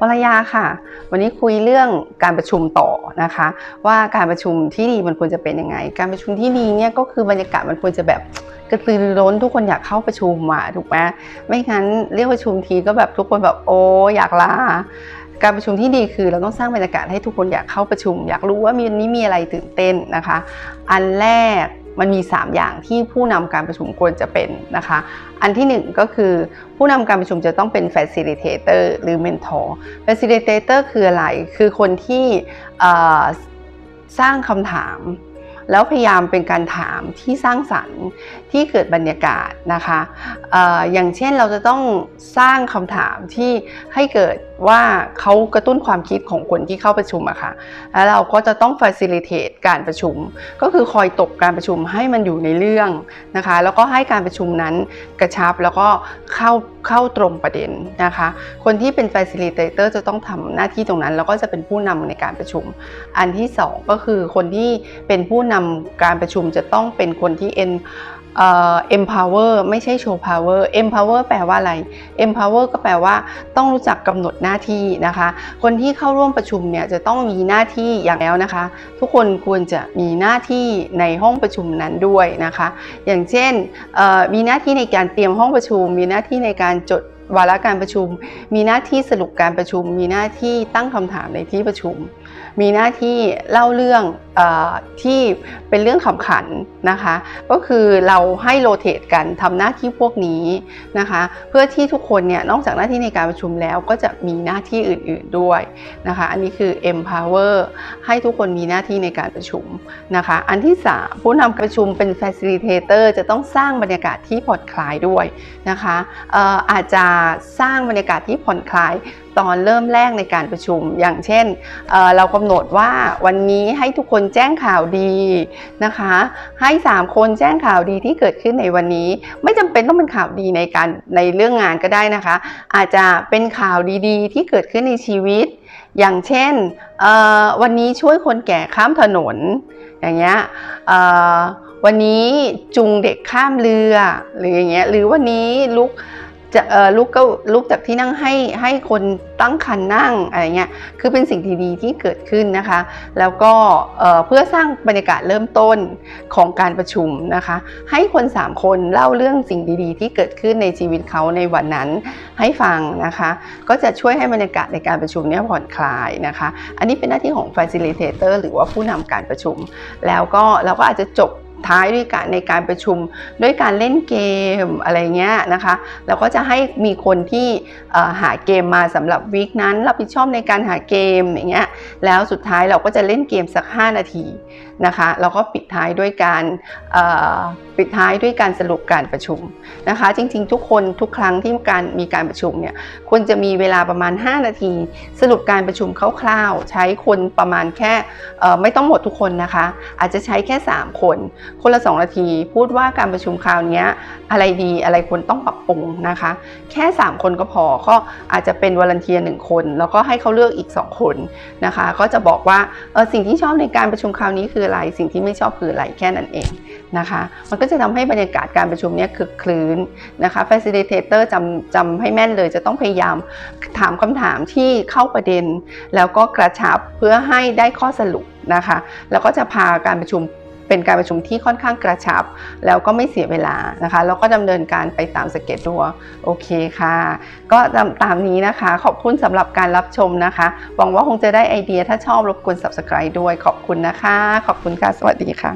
วรยาค่ะ วันนี้คุยเรื่องการประชุมต่อนะคะ ว่าการประชุมที่ดีมันควรจะเป็นยังไง การประชุมที่ดีเนี่ยก็คือบรรยากาศมันควรจะแบบกระตือรือร้นทุกคนอยากเข้าประชุมมาถูกไหมไม่งั้นเรียกประชุมทีก็แบบทุกคนแบบโอ้อยากลาการประชุมที่ดีคือเราต้องสร้างบรรยากาศให้ทุกคนอยากเข้าประชุม อยากรู้ว่ามีนี้มีอะไรตื่นเต้นนะคะ อันแรก มันมี 3 อย่างที่ผู้นำการประชุมควรจะเป็นนะคะ อันที่ 1 ก็คือผู้นำการประชุมจะต้องเป็น facilitator หรือ mentor facilitator คืออะไร คือคนที่สร้างคำถาม แล้วพยายามเป็นการถามที่สร้างสรรค์ที่เกิดบรรยากาศนะคะออย่างเช่นเราจะต้องสร้างคำถามที่ให้เกิดว่าเขากระตุ้นความคิดของคนที่เข้าประชุมอะค่ะ แล้วเราก็จะต้อง facilitate การประชุม ก็คือคอยตกการประชุมให้มันอยู่ในเรื่องนะคะ แล้วก็ให้การประชุมนั้นกระชับแล้วก็เข้าเข้าตรงประเด็นนะคะ คนที่เป็น facilitator จะต้องทำหน้าที่ตรงนั้น แล้วก็จะเป็นผู้นำในการประชุม อันที่สองก็คือคนที่เป็นผู้นำการประชุมจะต้องเป็นคนที่ en เอ่อ empower ไม่ใช่ show power empower แปลว่าอะไร empower ก็แปลว่าต้องรู้จักกำหนดหน้าที่นะคะ คนที่เข้าร่วมประชุมเนี่ยจะต้องมีหน้าที่อย่างแล้วนะคะ ทุกคนควรจะมีหน้าที่ในห้องประชุมนั้นด้วยนะคะ อย่างเช่นมีหน้าที่ในการเตรียมห้องประชุม มีหน้าที่ในการจด วาระการประชุม มีหน้าที่สรุปการประชุม มีหน้าที่ตั้งคำถามในที่ประชุม มีหน้าที่เล่าเรื่องอที่เป็นเรื่องขำขันนะคะ ก็คือเราให้โรเตทกันทำหน้าที่พวกนี้นะคะ เพื่อที่ทุกคนเนี่ยนอกจากหน้าที่ในการประชุมแล้วก็จะมีหน้าที่อื่น ๆด้วยนะคะ อันนี้คือ empower ให้ทุกคนมีหน้าที่ในการประชุมนะคะ อันที่ 3 ผู้นำประชุมเป็น facilitator จะต้องสร้างบรรยากาศที่ผ่อนคลายด้วยนะคะอออาจจะสร้างบรรยากาศที่ผ่อนคลายตอนเริ่มแรกในการประชุม อย่างเช่นเเรากำหนดว่าวันนี้ให้ทุกคนแจ้งข่าวดีนะคะ ให้ 3 คนแจ้งข่าวดีที่เกิดขึ้นในวันนี้ ไม่จำเป็นต้องเป็นข่าวดีในการในเรื่องงานก็ได้นะคะ อาจจะเป็นข่าวดีๆ ที่เกิดขึ้นในชีวิต อย่างเช่นวันนี้ช่วยคนแก่ข้ามถนนอย่างเงี้ยวันนี้จูงเด็กข้ามเรือหรืออย่างเงี้ยหรือวันนี้ลุก จะลุกก็ลุกจากที่นั่งให้ให้คนตั้งคันนั่งอะไรเงี้ยคือเป็นสิ่งดีๆที่เกิดขึ้นนะคะ แล้วก็เพื่อสร้างบรรยากาศเริ่มต้นของการประชุมนะคะ ให้คน 3 คนเล่าเรื่องสิ่งดีๆ ที่เกิดขึ้นในชีวิตเขาในวันนั้นให้ฟังนะคะ ก็จะช่วยให้บรรยากาศในการประชุมเนี่ยผ่อนคลายนะคะ อันนี้เป็นหน้าที่ของ facilitator หรือว่าผู้นำการประชุม แล้วก็เราก็อาจจะจบ ท้ายด้วยการในการประชุมด้วยการเล่นเกมอะไรเงี้ยนะคะเราก็จะให้มีคนที่หาเกมมาสำหรับวีคนั้น รับผิดชอบในการหาเกมอย่างเงี้ยแล้วสุดท้ายเราก็จะเล่นเกมสัก 5 นาทีนะคะแล้วก็ปิดท้ายด้วยการปิดท้ายด้วยการสรุปการประชุมนะคะ จริงๆ ทุกคนทุกครั้งที่การมีการประชุมเนี่ยควรจะมีเวลาประมาณ 5 นาที สรุปการประชุมคร่าวๆ ใช้คนประมาณแค่ไม่ต้องหมดทุกคนนะคะ อาจจะใช้แค่ 3 คนคนละ 2 นาที พูดว่าการประชุมคราวนี้อะไรดีอะไรควรต้องปรับปรุงนะคะ แค่ 3 คนก็พอก็อาจจะเป็นวอลันเทียหนึ่งคน แล้วก็ให้เขาเลือกอีก 2 คนนะคะ ก็จะบอกว่าเออสิ่งที่ชอบในการประชุมคราวนี้คืออะไรสิ่งที่ไม่ชอบคืออะไรแค่นั้นเองนะคะ มันก็จะทำให้บรรยากาศการประชุมเนี้ยคึกคลื้นนะคะ facilitator จำจำให้แม่นเลยจะต้องพยายามถามคำถามที่เข้าประเด็น แล้วก็กระชับเพื่อให้ได้ข้อสรุปนะคะ แล้วก็จะพาการประชุม เป็นการประชุมที่ค่อนข้างกระชับ แล้วก็ไม่เสียเวลานะคะแล้วก็ดำเนินการไปตามสเก็ตตัวโอเคค่ะ ก็ตามนี้นะคะ ขอบคุณสำหรับการรับชมนะคะ หวังว่าคงจะได้ไอเดียถ้าชอบรบกวน subscribe ด้วยขอบคุณนะคะ ขอบคุณค่ะ สวัสดีค่ะ